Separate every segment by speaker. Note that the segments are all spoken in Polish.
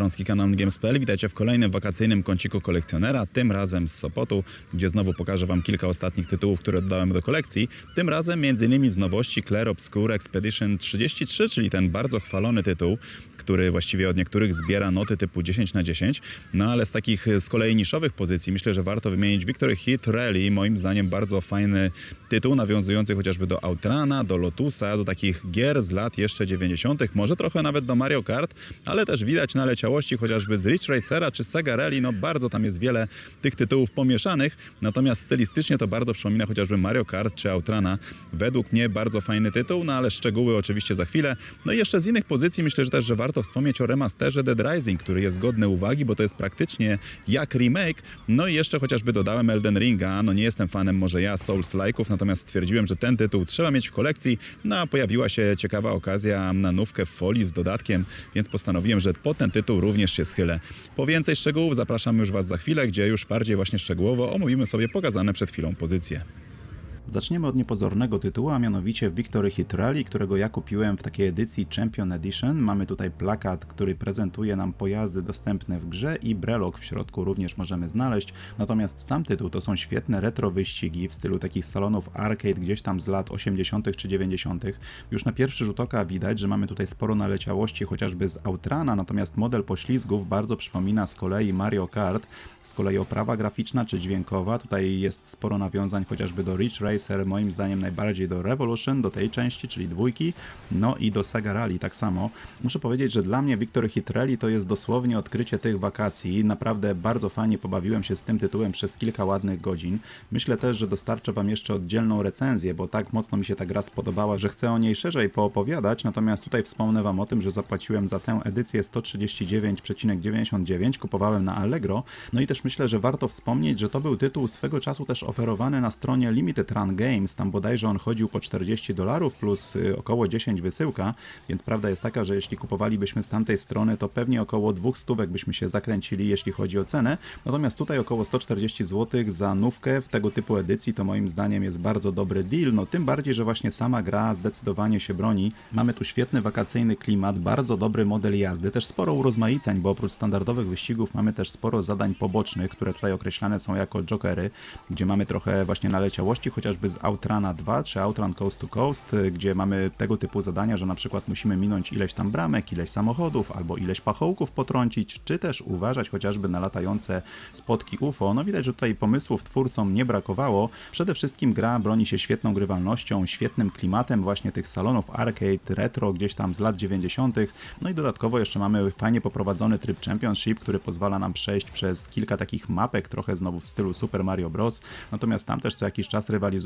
Speaker 1: Baronski, kanał Games.pl. Witajcie w kolejnym wakacyjnym kąciku kolekcjonera, tym razem z Sopotu, gdzie znowu pokażę Wam kilka ostatnich tytułów, które dodałem do kolekcji. Tym razem m.in. z nowości Clair Obscure Expedition 33, czyli ten bardzo chwalony tytuł, który właściwie od niektórych zbiera noty typu 10 na 10. No ale z takich z kolei niszowych pozycji myślę, że warto wymienić Victory Hit Rally, moim zdaniem bardzo fajny tytuł, nawiązujący chociażby do Outrana, do Lotusa, do takich gier z lat jeszcze 90., może trochę nawet do Mario Kart, ale też widać naleciałości chociażby z Ridge Racera czy Sega Rally, no bardzo tam jest wiele tych tytułów pomieszanych, natomiast stylistycznie to bardzo przypomina chociażby Mario Kart czy Outrana. Według mnie bardzo fajny tytuł, no ale szczegóły oczywiście za chwilę. No i jeszcze z innych pozycji myślę, że też, że warto wspomnieć o remasterze Dead Rising, który jest godny uwagi, bo to jest praktycznie jak remake. No i jeszcze chociażby dodałem Elden Ringa, no nie jestem fanem może ja Souls-like'ów, natomiast stwierdziłem, że ten tytuł trzeba mieć w kolekcji, no a pojawiła się ciekawa okazja na nówkę w folii z dodatkiem, więc postanowiłem, że po ten tytuł również się schylę. Po więcej szczegółów zapraszam już Was za chwilę, gdzie już bardziej właśnie szczegółowo omówimy sobie pokazane przed chwilą pozycje.
Speaker 2: Zaczniemy od niepozornego tytułu, a mianowicie Victory Hit Rally, którego ja kupiłem w takiej edycji Champion Edition. Mamy tutaj plakat, który prezentuje nam pojazdy dostępne w grze i brelok w środku również możemy znaleźć. Natomiast sam tytuł to są świetne retro wyścigi w stylu takich salonów arcade gdzieś tam z lat 80. czy 90. Już na pierwszy rzut oka widać, że mamy tutaj sporo naleciałości chociażby z Outrana, natomiast model poślizgów bardzo przypomina z kolei Mario Kart, z kolei oprawa graficzna czy dźwiękowa. Tutaj jest sporo nawiązań chociażby do Ridge Racer, moim zdaniem najbardziej do Revolution, do tej części, czyli dwójki, no i do Sega Rally tak samo. Muszę powiedzieć, że dla mnie Victory Hit Rally to jest dosłownie odkrycie tych wakacji. Naprawdę bardzo fajnie pobawiłem się z tym tytułem przez kilka ładnych godzin. Myślę też, że dostarczę Wam jeszcze oddzielną recenzję, bo tak mocno mi się ta gra spodobała, że chcę o niej szerzej poopowiadać, natomiast tutaj wspomnę Wam o tym, że zapłaciłem za tę edycję 139,99, kupowałem na Allegro, no i też myślę, że warto wspomnieć, że to był tytuł swego czasu też oferowany na stronie Limited Run Games, tam bodajże on chodził po 40 dolarów plus y, około 10 wysyłka, więc prawda jest taka, że jeśli kupowalibyśmy z tamtej strony, to pewnie około 200 stówek byśmy się zakręcili, jeśli chodzi o cenę, natomiast tutaj około 140 zł za nówkę w tego typu edycji to moim zdaniem jest bardzo dobry deal, no tym bardziej, że właśnie sama gra zdecydowanie się broni. Mamy tu świetny wakacyjny klimat, bardzo dobry model jazdy, też sporo urozmaiceń, bo oprócz standardowych wyścigów mamy też sporo zadań pobocznych, które tutaj określane są jako jokery, gdzie mamy trochę właśnie naleciałości, chociażby z Outrana 2 czy Outrun Coast to Coast, y, gdzie mamy tego typu zadania, że na przykład musimy minąć ileś tam bramek, ileś samochodów albo ileś pachołków potrącić, czy też uważać chociażby na latające spotki UFO. No widać, że tutaj pomysłów twórcom nie brakowało. Przede wszystkim gra broni się świetną grywalnością, świetnym klimatem właśnie tych salonów arcade, retro gdzieś tam z lat 90. No i dodatkowo jeszcze mamy fajnie poprowadzony tryb Championship, który pozwala nam przejść przez kilka takich mapek, trochę znowu w stylu Super Mario Bros. Natomiast tam też co jakiś czas rywalizujemy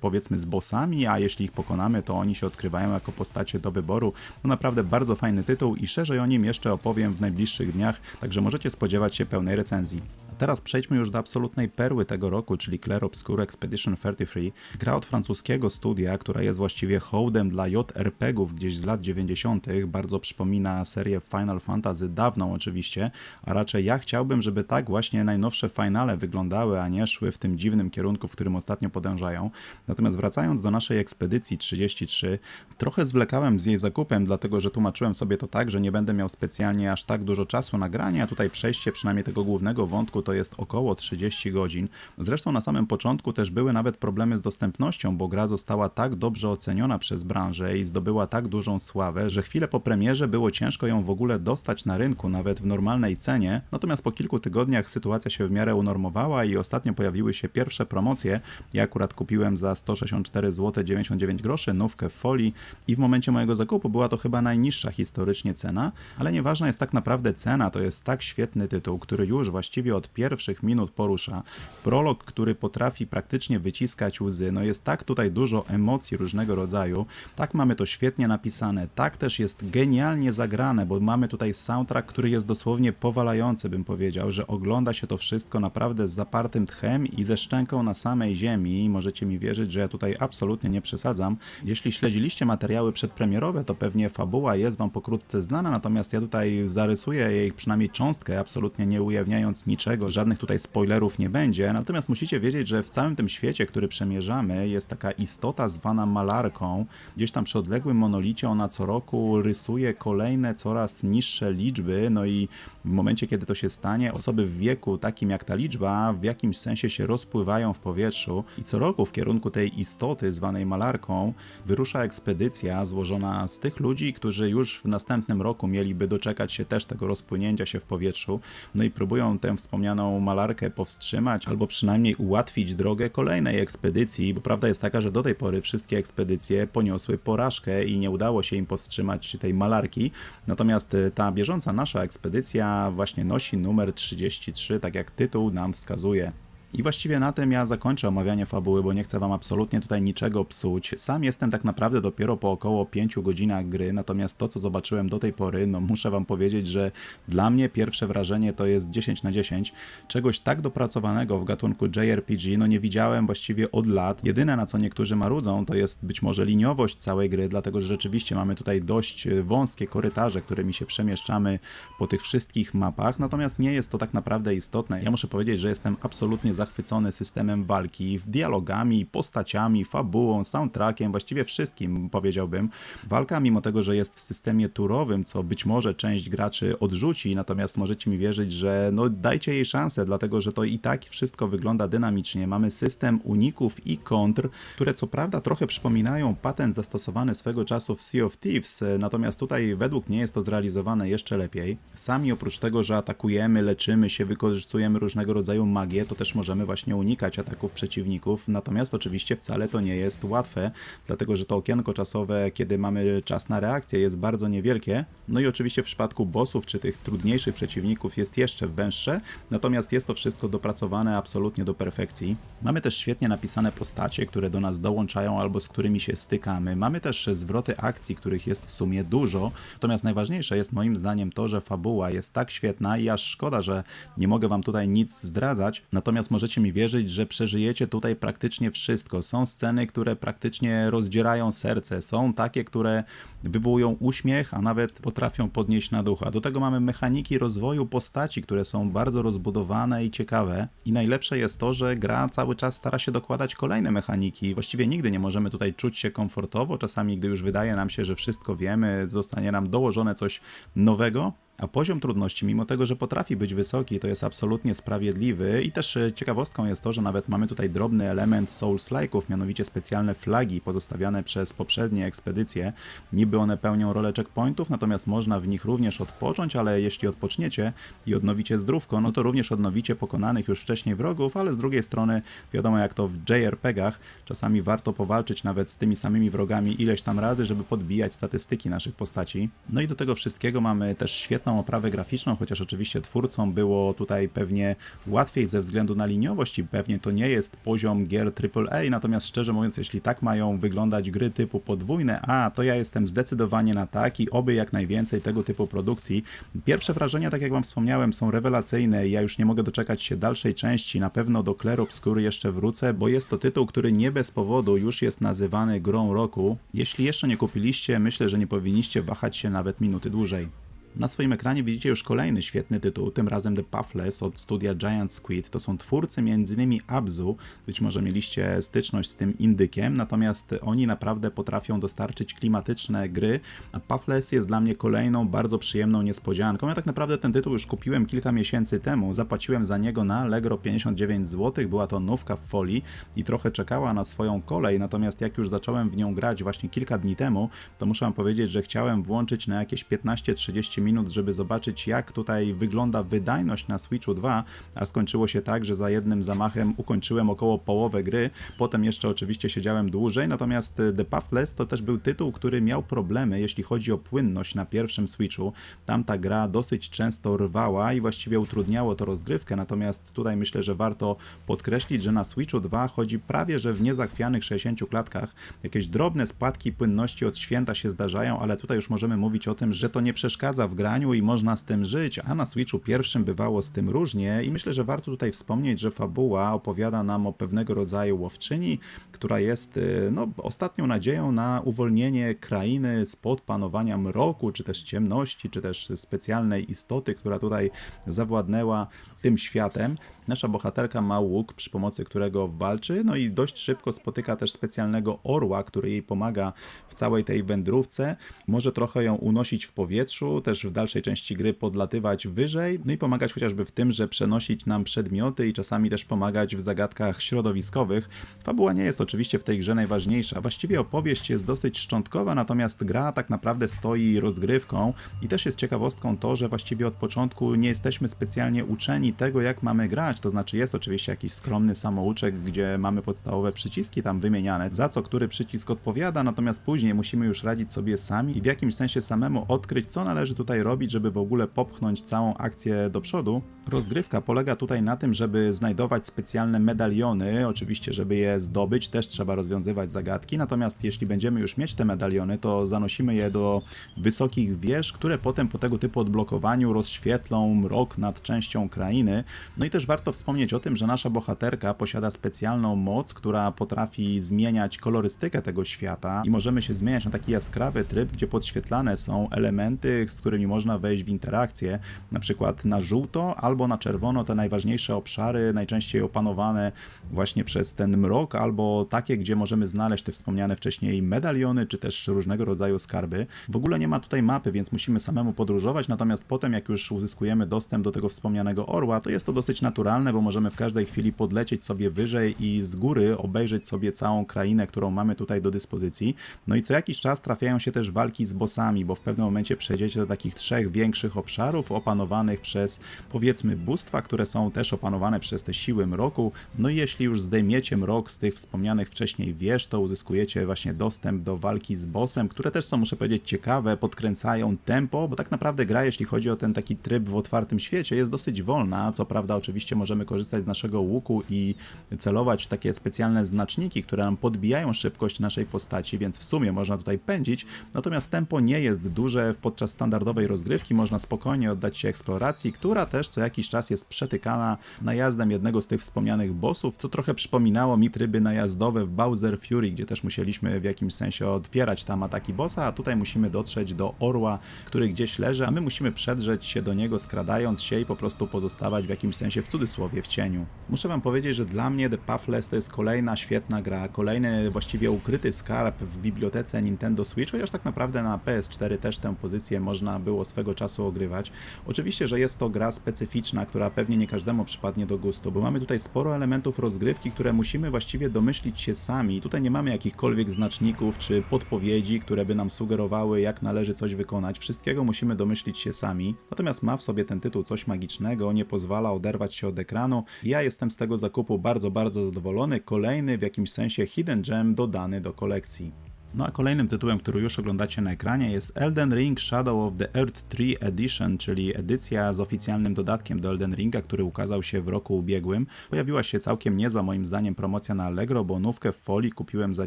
Speaker 2: powiedzmy z bossami, a jeśli ich pokonamy, to oni się odkrywają jako postacie do wyboru. No naprawdę bardzo fajny tytuł i szerzej o nim jeszcze opowiem w najbliższych dniach, także możecie spodziewać się pełnej recenzji. A teraz przejdźmy już do absolutnej perły tego roku, czyli Clair Obscure Expedition 33. Gra od francuskiego studia, która jest właściwie hołdem dla JRPG-ów gdzieś z lat 90. Bardzo przypomina serię Final Fantasy, dawną oczywiście, a raczej ja chciałbym, żeby tak właśnie najnowsze finale wyglądały, a nie szły w tym dziwnym kierunku, w którym ostatnio podążają. Natomiast wracając do naszej ekspedycji 33, trochę zwlekałem z jej zakupem, dlatego że tłumaczyłem sobie to tak, że nie będę miał specjalnie aż tak dużo czasu na granie, a tutaj przejście przynajmniej tego głównego wątku to jest około 30 godzin. Zresztą na samym początku też były nawet problemy z dostępnością, bo gra została tak dobrze oceniona przez branżę i zdobyła tak dużą sławę, że chwilę po premierze było ciężko ją w ogóle dostać na rynku, nawet w normalnej cenie. Natomiast po kilku tygodniach sytuacja się w miarę unormowała i ostatnio pojawiły się pierwsze promocje. Ja akurat kupiłem za 164 zł 99 groszy nówkę w folii i w momencie mojego zakupu była to chyba najniższa historycznie cena, ale nieważna jest tak naprawdę cena, to jest tak świetny tytuł, który już właściwie od pierwszych minut porusza. Prolog, który potrafi praktycznie wyciskać łzy, no jest tak tutaj dużo emocji różnego rodzaju, tak mamy to świetnie napisane, tak też jest genialnie zagrane, bo mamy tutaj soundtrack, który jest dosłownie powalający, bym powiedział, że ogląda się to wszystko naprawdę z zapartym tchem i ze szczęką na samej ziemi. Możecie możecie mi wierzyć, że ja tutaj absolutnie nie przesadzam. Jeśli śledziliście materiały przedpremierowe, to pewnie fabuła jest Wam pokrótce znana, natomiast ja tutaj zarysuję jej przynajmniej cząstkę, absolutnie nie ujawniając niczego, żadnych tutaj spoilerów nie będzie. Natomiast musicie wiedzieć, że w całym tym świecie, który przemierzamy, jest taka istota zwana malarką. Gdzieś tam przy odległym monolicie ona co roku rysuje kolejne, coraz niższe liczby, no i w momencie, kiedy to się stanie, osoby w wieku takim jak ta liczba w jakimś sensie się rozpływają w powietrzu i co roku w kierunku tej istoty zwanej malarką wyrusza ekspedycja złożona z tych ludzi, którzy już w następnym roku mieliby doczekać się też tego rozpłynięcia się w powietrzu, no i próbują tę wspomnianą malarkę powstrzymać albo przynajmniej ułatwić drogę kolejnej ekspedycji, bo prawda jest taka, że do tej pory wszystkie ekspedycje poniosły porażkę i nie udało się im powstrzymać tej malarki, natomiast e, ta bieżąca nasza ekspedycja właśnie nosi numer 33, tak jak tytuł nam wskazuje. I właściwie na tym ja zakończę omawianie fabuły, bo nie chcę wam absolutnie tutaj niczego psuć. Sam jestem tak naprawdę dopiero po około 5 godzinach gry, natomiast to, co zobaczyłem do tej pory, no muszę wam powiedzieć, że dla mnie pierwsze wrażenie to jest 10 na 10. Czegoś tak dopracowanego w gatunku JRPG, no nie widziałem właściwie od lat. Jedyne, na co niektórzy marudzą, to jest być może liniowość całej gry, dlatego że rzeczywiście mamy tutaj dość wąskie korytarze, którymi się przemieszczamy po tych wszystkich mapach, natomiast nie jest to tak naprawdę istotne. Ja muszę powiedzieć, że jestem absolutnie zachwycony systemem walki, dialogami, postaciami, fabułą, soundtrackiem, właściwie wszystkim powiedziałbym. Walka, mimo tego, że jest w systemie turowym, co być może część graczy odrzuci, natomiast możecie mi wierzyć, że no dajcie jej szansę, dlatego że to i tak wszystko wygląda dynamicznie. Mamy system uników i kontr, które co prawda trochę przypominają patent zastosowany swego czasu w Sea of Thieves, natomiast tutaj według mnie jest to zrealizowane jeszcze lepiej. Sami oprócz tego, że atakujemy, leczymy się, wykorzystujemy różnego rodzaju magię, to też możemy właśnie unikać ataków przeciwników, natomiast oczywiście wcale to nie jest łatwe, dlatego że to okienko czasowe, kiedy mamy czas na reakcję jest bardzo niewielkie, no i oczywiście w przypadku bossów czy tych trudniejszych przeciwników jest jeszcze węższe, natomiast jest to wszystko dopracowane absolutnie do perfekcji. Mamy też świetnie napisane postacie, które do nas dołączają albo z którymi się stykamy. Mamy też zwroty akcji, których jest w sumie dużo, natomiast najważniejsze jest moim zdaniem to, że fabuła jest tak świetna i aż szkoda, że nie mogę wam tutaj nic zdradzać, natomiast możecie mi wierzyć, że przeżyjecie tutaj praktycznie wszystko. Są sceny, które praktycznie rozdzierają serce, są takie, które wywołują uśmiech, a nawet potrafią podnieść na ducha. Do tego mamy mechaniki rozwoju postaci, które są bardzo rozbudowane i ciekawe. I najlepsze jest to, że gra cały czas stara się dokładać kolejne mechaniki. Właściwie nigdy nie możemy tutaj czuć się komfortowo. Czasami, gdy już wydaje nam się, że wszystko wiemy, zostanie nam dołożone coś nowego, a poziom trudności, mimo tego, że potrafi być wysoki, to jest absolutnie sprawiedliwy i też e, ciekawostką jest to, że nawet mamy tutaj drobny element Souls-like'ów, mianowicie specjalne flagi pozostawiane przez poprzednie ekspedycje. Niby one pełnią rolę checkpointów, natomiast można w nich również odpocząć, ale jeśli odpoczniecie i odnowicie zdrówko, no to również odnowicie pokonanych już wcześniej wrogów, ale z drugiej strony wiadomo jak to w JRPG-ach, czasami warto powalczyć nawet z tymi samymi wrogami ileś tam razy, żeby podbijać statystyki naszych postaci. No i do tego wszystkiego mamy też świetną oprawę graficzną, chociaż oczywiście twórcom było tutaj pewnie łatwiej ze względu na liniowość i pewnie to nie jest poziom gier AAA, natomiast szczerze mówiąc, jeśli tak mają wyglądać gry typu podwójne A, to ja jestem zdecydowanie na tak i oby jak najwięcej tego typu produkcji. Pierwsze wrażenia, tak jak wam wspomniałem, są rewelacyjne ja już nie mogę doczekać się dalszej części. Na pewno do Clair Obscur jeszcze wrócę, bo jest to tytuł, który nie bez powodu już jest nazywany grą roku. Jeśli jeszcze nie kupiliście, myślę, że nie powinniście wahać się nawet minuty dłużej. Na swoim ekranie widzicie już kolejny świetny tytuł, tym razem The Pathless od studia Giant Squid. To są twórcy m.in. Abzu, być może mieliście styczność z tym indykiem, natomiast oni naprawdę potrafią dostarczyć klimatyczne gry, a Pathless jest dla mnie kolejną bardzo przyjemną niespodzianką. Ja tak naprawdę ten tytuł już kupiłem kilka miesięcy temu, zapłaciłem za niego na Allegro 59 zł, była to nówka w folii i trochę czekała na swoją kolej, natomiast jak już zacząłem w nią grać właśnie kilka dni temu, to muszę wam powiedzieć, że chciałem włączyć na jakieś 15-30 minut, żeby zobaczyć jak tutaj wygląda wydajność na Switchu 2, a skończyło się tak, że za jednym zamachem ukończyłem około połowę gry, potem jeszcze oczywiście siedziałem dłużej, natomiast The Pathless to też był tytuł, który miał problemy, jeśli chodzi o płynność na pierwszym Switchu. Tam ta gra dosyć często rwała i właściwie utrudniało to rozgrywkę, natomiast tutaj myślę, że warto podkreślić, że na Switchu 2 chodzi prawie, że w niezachwianych 60 klatkach. Jakieś drobne spadki płynności od święta się zdarzają, ale tutaj już możemy mówić o tym, że to nie przeszkadza w graniu i można z tym żyć, a na Switchu pierwszym bywało z tym różnie i myślę, że warto tutaj wspomnieć, że fabuła opowiada nam o pewnego rodzaju łowczyni, która jest y, no, ostatnią nadzieją na uwolnienie krainy spod panowania mroku, czy też ciemności, czy też specjalnej istoty, która tutaj zawładnęła tym światem. Nasza bohaterka ma łuk, przy pomocy którego walczy, no i dość szybko spotyka też specjalnego orła, który jej pomaga w całej tej wędrówce. Może trochę ją unosić w powietrzu, też w dalszej części gry podlatywać wyżej, no i pomagać chociażby w tym, że przenosić nam przedmioty i czasami też pomagać w zagadkach środowiskowych. Fabuła nie jest oczywiście w tej grze najważniejsza. Właściwie opowieść jest dosyć szczątkowa, natomiast gra tak naprawdę stoi rozgrywką i też jest ciekawostką to, że właściwie od początku nie jesteśmy specjalnie uczeni tego, jak mamy grać. To znaczy jest oczywiście jakiś skromny samouczek, gdzie mamy podstawowe przyciski tam wymieniane, za co który przycisk odpowiada, natomiast później musimy już radzić sobie sami i w jakimś sensie samemu odkryć, co należy tutaj robić, żeby w ogóle popchnąć całą akcję do przodu. Rozgrywka polega tutaj na tym, żeby znajdować specjalne medaliony, oczywiście, żeby je zdobyć, też trzeba rozwiązywać zagadki, natomiast jeśli będziemy już mieć te medaliony, to zanosimy je do wysokich wież, które potem po tego typu odblokowaniu rozświetlą mrok nad częścią krainy. No i też warto wspomnieć o tym, że nasza bohaterka posiada specjalną moc, która potrafi zmieniać kolorystykę tego świata i możemy się zmieniać na taki jaskrawy tryb, gdzie podświetlane są elementy, z którymi można wejść w interakcję, na przykład na żółto albo na czerwono te najważniejsze obszary, najczęściej opanowane właśnie przez ten mrok, albo takie, gdzie możemy znaleźć te wspomniane wcześniej medaliony, czy też różnego rodzaju skarby. W ogóle nie ma tutaj mapy, więc musimy samemu podróżować, natomiast potem jak już uzyskujemy dostęp do tego wspomnianego orła, to jest to dosyć naturalne, bo możemy w każdej chwili podlecieć sobie wyżej i z góry obejrzeć sobie całą krainę, którą mamy tutaj do dyspozycji. No i co jakiś czas trafiają się też walki z bossami, bo w pewnym momencie przejdziecie do takich trzech większych obszarów opanowanych przez powiedzmy bóstwa, które są też opanowane przez te siły mroku. No i jeśli już zdejmiecie mrok z tych wspomnianych wcześniej wież, to uzyskujecie właśnie dostęp do walki z bossem, które też są, muszę powiedzieć, ciekawe, podkręcają tempo, bo tak naprawdę gra, jeśli chodzi o ten taki tryb w otwartym świecie, jest dosyć wolna. Co prawda, oczywiście możemy korzystać z naszego łuku i celować w takie specjalne znaczniki, które nam podbijają szybkość naszej postaci, więc w sumie można tutaj pędzić. Natomiast tempo nie jest duże. Podczas standardowej rozgrywki można spokojnie oddać się eksploracji, która też co jakiś czas jest przetykana najazdem jednego z tych wspomnianych bossów, co trochę przypominało mi tryby najazdowe w Bowser Fury, gdzie też musieliśmy w jakimś sensie odpierać tam ataki bossa, a tutaj musimy dotrzeć do orła, który gdzieś leży, a my musimy przedrzeć się do niego, skradając się i po prostu pozostawać w jakimś sensie w cudzysłowie w cieniu. Muszę wam powiedzieć, że dla mnie The Pathless to jest kolejna świetna gra, kolejny właściwie ukryty skarb w bibliotece Nintendo Switch, chociaż tak naprawdę na PS4 też tę pozycję można było swego czasu ogrywać. Oczywiście, że jest to gra specyficzna, która pewnie nie każdemu przypadnie do gustu, bo mamy tutaj sporo elementów rozgrywki, które musimy właściwie domyślić się sami. Tutaj nie mamy jakichkolwiek znaczników czy podpowiedzi, które by nam sugerowały, jak należy coś wykonać. Wszystkiego musimy domyślić się sami. Natomiast ma w sobie ten tytuł coś magicznego, nie pozwala oderwać się od ekranu. Ja jestem z tego zakupu bardzo, bardzo zadowolony. Kolejny w jakimś sensie hidden gem dodany do kolekcji. No a kolejnym tytułem, który już oglądacie na ekranie jest Elden Ring Shadow of the Earth 3 Edition, czyli edycja z oficjalnym dodatkiem do Elden Ringa, który ukazał się w roku ubiegłym. Pojawiła się całkiem niezła moim zdaniem promocja na Allegro, bo nówkę w folii kupiłem za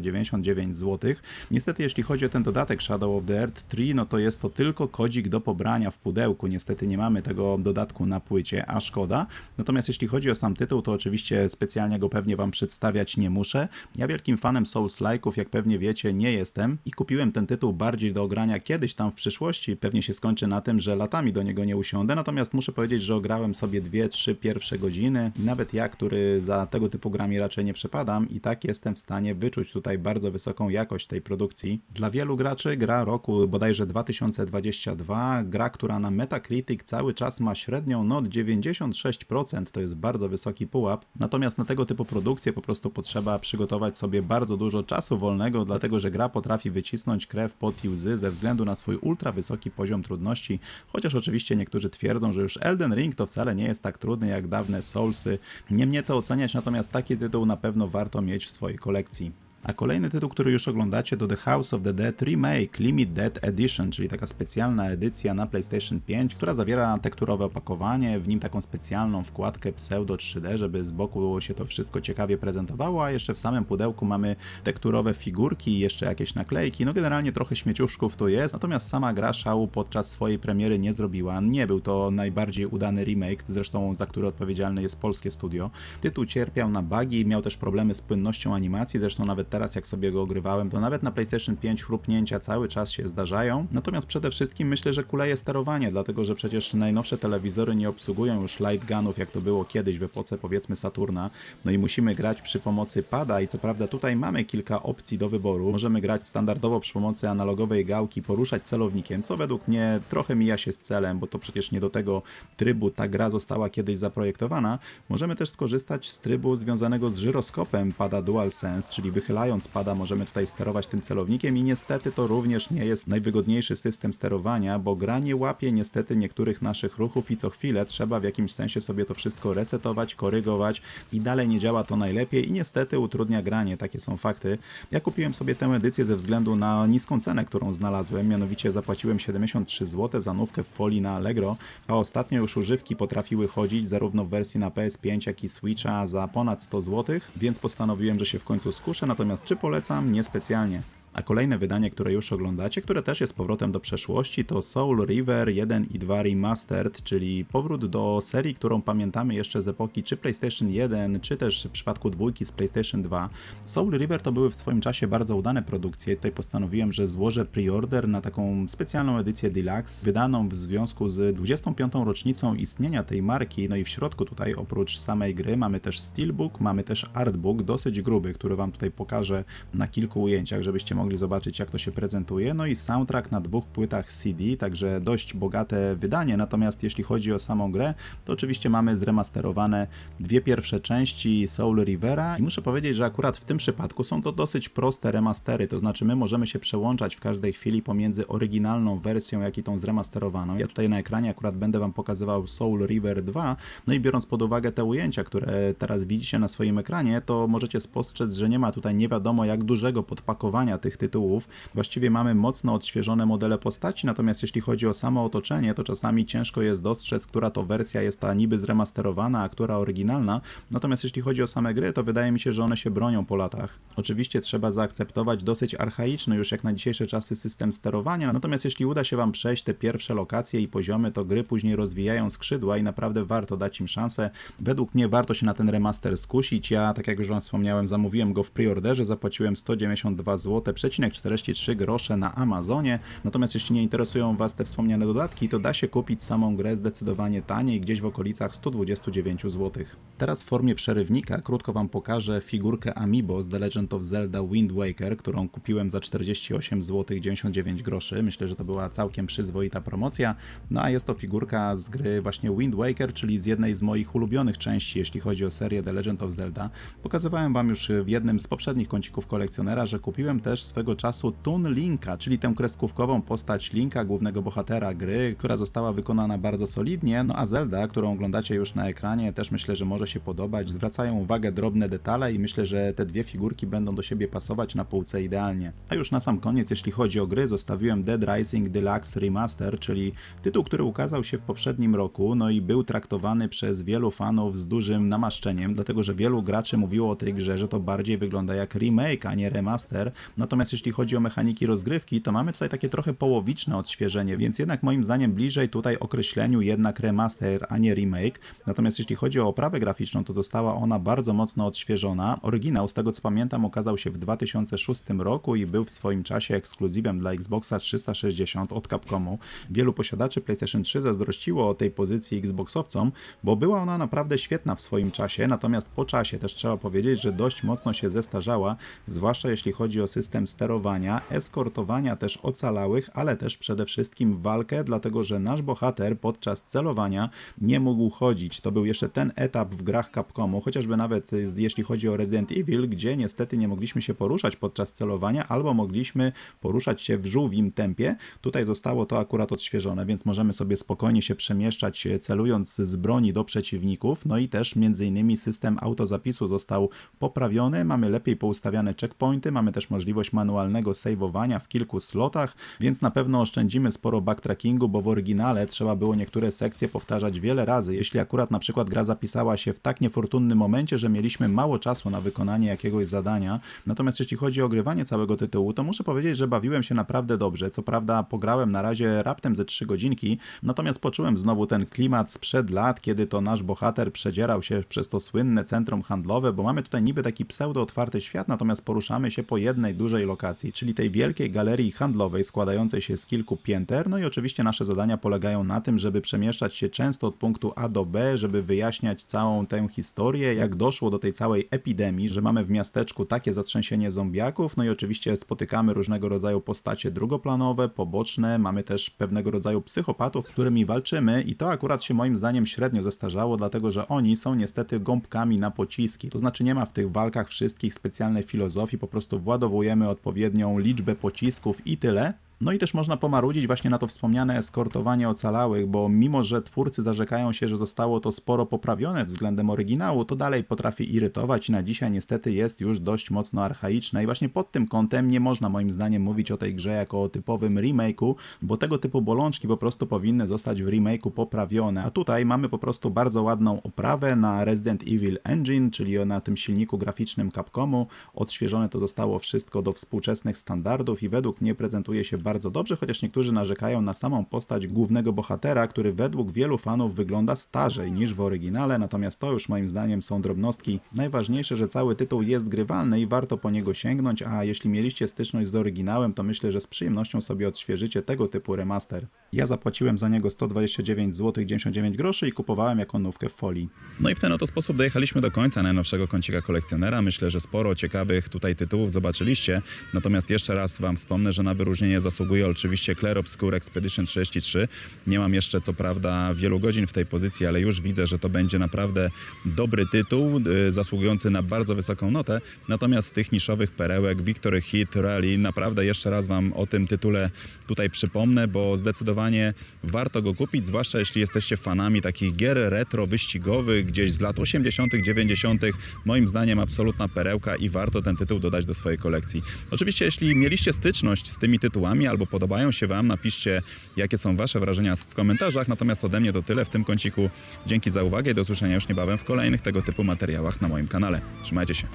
Speaker 2: 99 zł. Niestety jeśli chodzi o ten dodatek Shadow of the Earth 3, no to jest to tylko kodzik do pobrania w pudełku. Niestety nie mamy tego dodatku na płycie, a szkoda. Natomiast jeśli chodzi o sam tytuł, to oczywiście specjalnie go pewnie wam przedstawiać nie muszę. Ja wielkim fanem Souls-like'ów, jak pewnie wiecie, nie jestem i kupiłem ten tytuł bardziej do ogrania kiedyś tam w przyszłości. Pewnie się skończy na tym, że latami do niego nie usiądę, natomiast muszę powiedzieć, że ograłem sobie 2-3 pierwsze godziny i nawet ja, który za tego typu grami raczej nie przepadam i tak jestem w stanie wyczuć tutaj bardzo wysoką jakość tej produkcji. Dla wielu graczy gra roku bodajże 2022, gra, która na Metacritic cały czas ma średnią not 96%, to jest bardzo wysoki pułap. Natomiast na tego typu produkcje po prostu potrzeba przygotować sobie bardzo dużo czasu wolnego, dlatego że gra potrafi wycisnąć krew pod i łzy ze względu na swój ultra wysoki poziom trudności, chociaż oczywiście niektórzy twierdzą, że już Elden Ring to wcale nie jest tak trudny jak dawne Soulsy. Nie mnie to oceniać, natomiast taki tytuł na pewno warto mieć w swojej kolekcji. A kolejny tytuł, który już oglądacie to The House of the Dead Remake Limit Dead Edition, czyli taka specjalna edycja na PlayStation 5, która zawiera tekturowe opakowanie, w nim taką specjalną wkładkę pseudo 3D, żeby z boku się to wszystko ciekawie prezentowało, a jeszcze w samym pudełku mamy tekturowe figurki i jeszcze jakieś naklejki. No generalnie trochę śmieciuszków tu jest, natomiast sama gra szału podczas swojej premiery nie zrobiła. Nie był to najbardziej udany remake, zresztą za który odpowiedzialne jest polskie studio. Tytuł cierpiał na bugi, miał też problemy z płynnością animacji, zresztą nawet teraz jak sobie go ogrywałem, to nawet na PlayStation 5 chrupnięcia cały czas się zdarzają. Natomiast przede wszystkim myślę, że kuleje sterowanie, dlatego że przecież najnowsze telewizory nie obsługują już light gunów, jak to było kiedyś w epoce powiedzmy Saturna. No i musimy grać przy pomocy pada i co prawda tutaj mamy kilka opcji do wyboru. Możemy grać standardowo przy pomocy analogowej gałki, poruszać celownikiem, co według mnie trochę mija się z celem, bo to przecież nie do tego trybu ta gra została kiedyś zaprojektowana. Możemy też skorzystać z trybu związanego z żyroskopem pada DualSense, czyli wychylając pada możemy tutaj sterować tym celownikiem i niestety to również nie jest najwygodniejszy system sterowania, bo gra nie łapie niestety niektórych naszych ruchów i co chwilę trzeba w jakimś sensie sobie to wszystko resetować, korygować i dalej nie działa to najlepiej i niestety utrudnia granie, takie są fakty. Ja kupiłem sobie tę edycję ze względu na niską cenę, którą znalazłem, mianowicie zapłaciłem 73 zł za nówkę w folii na Allegro, a ostatnio już używki potrafiły chodzić zarówno w wersji na PS5, jak i Switcha za ponad 100 zł, więc postanowiłem, że się w końcu skuszę, natomiast czy polecam? Niespecjalnie. A kolejne wydanie, które już oglądacie, które też jest powrotem do przeszłości, to Soul River 1 i 2 Remastered, czyli powrót do serii, którą pamiętamy jeszcze z epoki czy PlayStation 1, czy też w przypadku dwójki z PlayStation 2. Soul River to były w swoim czasie bardzo udane produkcje. Tutaj postanowiłem, że złożę preorder na taką specjalną edycję Deluxe, wydaną w związku z 25. rocznicą istnienia tej marki. No i w środku tutaj oprócz samej gry mamy też steelbook, mamy też artbook, dosyć gruby, który Wam tutaj pokażę na kilku ujęciach, żebyście mogli zobaczyć jak to się prezentuje. No i soundtrack na dwóch płytach CD, także dość bogate wydanie. Natomiast jeśli chodzi o samą grę, to oczywiście mamy zremasterowane dwie pierwsze części Soul Rivera i muszę powiedzieć, że akurat w tym przypadku są to dosyć proste remastery, to znaczy my możemy się przełączać w każdej chwili pomiędzy oryginalną wersją, jak i tą zremasterowaną. Ja tutaj na ekranie akurat będę Wam pokazywał Soul River 2, no i biorąc pod uwagę te ujęcia, które teraz widzicie na swoim ekranie, to możecie spostrzec, że nie ma tutaj nie wiadomo jak dużego podpakowania tych tytułów. Właściwie mamy mocno odświeżone modele postaci, natomiast jeśli chodzi o samo otoczenie, to czasami ciężko jest dostrzec, która to wersja jest ta niby zremasterowana, a która oryginalna. Natomiast jeśli chodzi o same gry, to wydaje mi się, że one się bronią po latach. Oczywiście trzeba zaakceptować dosyć archaiczny już jak na dzisiejsze czasy system sterowania, natomiast jeśli uda się Wam przejść te pierwsze lokacje i poziomy, to gry później rozwijają skrzydła i naprawdę warto dać im szansę. Według mnie warto się na ten remaster skusić. Ja, tak jak już Wam wspomniałem, zamówiłem go w preorderze, zapłaciłem 192 zł, przecinek 43 grosze na Amazonie. Natomiast jeśli nie interesują Was te wspomniane dodatki, to da się kupić samą grę zdecydowanie taniej, gdzieś w okolicach 129 zł. Teraz w formie przerywnika krótko Wam pokażę figurkę Amiibo z The Legend of Zelda Wind Waker, którą kupiłem za 48 zł 99 groszy. Myślę, że to była całkiem przyzwoita promocja. No a jest to figurka z gry właśnie Wind Waker, czyli z jednej z moich ulubionych części, jeśli chodzi o serię The Legend of Zelda. Pokazywałem Wam już w jednym z poprzednich kącików kolekcjonera, że kupiłem też swego czasu Toon Linka, czyli tę kreskówkową postać Linka, głównego bohatera gry, która została wykonana bardzo solidnie. No a Zelda, którą oglądacie już na ekranie, też myślę, że może się podobać. Zwracają uwagę drobne detale i myślę, że te dwie figurki będą do siebie pasować na półce idealnie. A już na sam koniec, jeśli chodzi o gry, zostawiłem Dead Rising Deluxe Remaster, czyli tytuł, który ukazał się w poprzednim roku, no i był traktowany przez wielu fanów z dużym namaszczeniem, dlatego że wielu graczy mówiło o tej grze, że to bardziej wygląda jak remake, a nie remaster. Natomiast jeśli chodzi o mechaniki rozgrywki, to mamy tutaj takie trochę połowiczne odświeżenie, więc jednak moim zdaniem bliżej tutaj określeniu jednak remaster, a nie remake. Natomiast jeśli chodzi o oprawę graficzną, to została ona bardzo mocno odświeżona. Oryginał, z tego co pamiętam, okazał się w 2006 roku i był w swoim czasie ekskluzywem dla Xboxa 360 od Capcomu. Wielu posiadaczy PlayStation 3 zazdrościło o tej pozycji Xboxowcom, bo była ona naprawdę świetna w swoim czasie, natomiast po czasie też trzeba powiedzieć, że dość mocno się zestarzała, zwłaszcza jeśli chodzi o system sterowania, eskortowania też ocalałych, ale też przede wszystkim walkę, dlatego że nasz bohater podczas celowania nie mógł chodzić. To był jeszcze ten etap w grach Capcomu, chociażby nawet y, jeśli chodzi o Resident Evil, gdzie niestety nie mogliśmy się poruszać podczas celowania, albo mogliśmy poruszać się w żółwim tempie. Tutaj zostało to akurat odświeżone, więc możemy sobie spokojnie się przemieszczać, e, celując z broni do przeciwników. No i też między innymi system autozapisu został poprawiony, mamy lepiej poustawiane checkpointy, mamy też możliwość manualnego saveowania w kilku slotach, więc na pewno oszczędzimy sporo backtrackingu, bo w oryginale trzeba było niektóre sekcje powtarzać wiele razy. Jeśli akurat na przykład gra zapisała się w tak niefortunnym momencie, że mieliśmy mało czasu na wykonanie jakiegoś zadania. Natomiast jeśli chodzi o ogrywanie całego tytułu, to muszę powiedzieć, że bawiłem się naprawdę dobrze. Co prawda pograłem na razie raptem ze 3 godzinki, natomiast poczułem znowu ten klimat sprzed lat, kiedy to nasz bohater przedzierał się przez to słynne centrum handlowe, bo mamy tutaj niby taki pseudo otwarty świat, natomiast poruszamy się po jednej dużej lokacji, czyli tej wielkiej galerii handlowej składającej się z kilku pięter. No i oczywiście nasze zadania polegają na tym, żeby przemieszczać się często od punktu A do B, żeby wyjaśniać całą tę historię, jak doszło do tej całej epidemii, że mamy w miasteczku takie zatrzęsienie zombiaków, no i oczywiście spotykamy różnego rodzaju postacie drugoplanowe, poboczne, mamy też pewnego rodzaju psychopatów, z którymi walczymy i to akurat się moim zdaniem średnio zestarzało, dlatego że oni są niestety gąbkami na pociski. To znaczy nie ma w tych walkach wszystkich specjalnej filozofii, po prostu władowujemy odpowiednią liczbę pocisków i tyle. No i też można pomarudzić właśnie na to wspomniane eskortowanie ocalałych, bo mimo, że twórcy zarzekają się, że zostało to sporo poprawione względem oryginału, to dalej potrafi irytować i na dzisiaj niestety jest już dość mocno archaiczne. I właśnie pod tym kątem nie można moim zdaniem mówić o tej grze jako o typowym remake'u, bo tego typu bolączki po prostu powinny zostać w remake'u poprawione, a tutaj mamy po prostu bardzo ładną oprawę na Resident Evil Engine, czyli na tym silniku graficznym Capcomu, odświeżone to zostało wszystko do współczesnych standardów i według mnie prezentuje się bardzo dobrze, chociaż niektórzy narzekają na samą postać głównego bohatera, który według wielu fanów wygląda starzej niż w oryginale, natomiast to już moim zdaniem są drobnostki. Najważniejsze, że cały tytuł jest grywalny i warto po niego sięgnąć, a jeśli mieliście styczność z oryginałem, to myślę, że z przyjemnością sobie odświeżycie tego typu remaster. Ja zapłaciłem za niego 129 zł 99 groszy i kupowałem jako nówkę w folii.
Speaker 1: No i w ten oto sposób dojechaliśmy do końca najnowszego kącika kolekcjonera. Myślę, że sporo ciekawych tutaj tytułów zobaczyliście. Natomiast jeszcze raz Wam wspomnę, że na wyróżnienie zasługuje oczywiście Clair Obscure Expedition 33. Nie mam jeszcze co prawda wielu godzin w tej pozycji, ale już widzę, że to będzie naprawdę dobry tytuł, y, zasługujący na bardzo wysoką notę. Natomiast z tych niszowych perełek Victory Hit Rally naprawdę jeszcze raz Wam o tym tytule tutaj przypomnę, bo zdecydowanie warto go kupić, zwłaszcza jeśli jesteście fanami takich gier retro wyścigowych gdzieś z lat 80., 90. Moim zdaniem absolutna perełka i warto ten tytuł dodać do swojej kolekcji. Oczywiście, jeśli mieliście styczność z tymi tytułami albo podobają się Wam, napiszcie, jakie są Wasze wrażenia w komentarzach. Natomiast ode mnie to tyle w tym kąciku. Dzięki za uwagę i do usłyszenia już niebawem w kolejnych tego typu materiałach na moim kanale. Trzymajcie się.